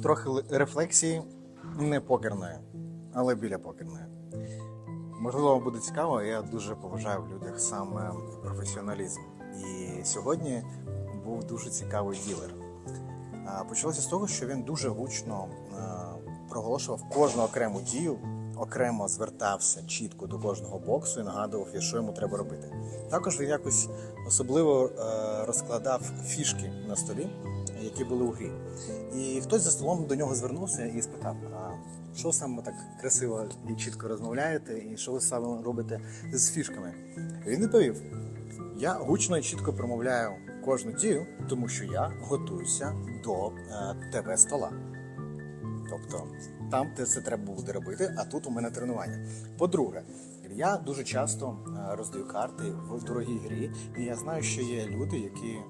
Трохи рефлексії не покерної, але біля покерної. Можливо, буде цікаво, я дуже поважаю в людях саме професіоналізм. І сьогодні був дуже цікавий ділер. Почалося з того, що він дуже гучно проголошував кожну окрему дію, окремо звертався чітко до кожного боксу і нагадував, що йому треба робити. Також він якось особливо е, розкладав фішки на столі, які були у грі. І хтось за столом до нього звернувся і спитав: а що саме так красиво і чітко розмовляєте, і що ви саме робите з фішками? Він відповів: я гучно і чітко промовляю кожну дію, тому що я готуюся до е, ТВ стола. Тобто там це треба буде робити, а тут у мене тренування. По-друге, я дуже часто е, роздаю карти в дорогій грі, і я знаю, що є люди, які е,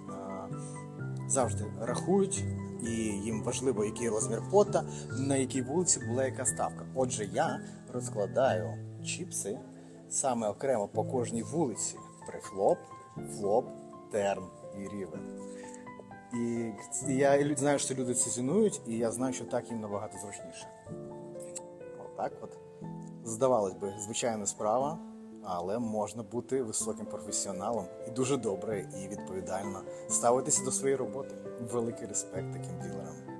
завжди рахують, і їм важливо, який розмір пота, на якій вулиці була яка ставка. Отже, я розкладаю чіпси саме окремо по кожній вулиці: прифлоп, флоп, терн і рівень. І я знаю, що люди це цінують, і я знаю, що так їм набагато зручніше. Отак от. Здавалось би, звичайна справа, але можна бути високим професіоналом і дуже добре і відповідально ставитися до своєї роботи. Великий респект таким ділерам.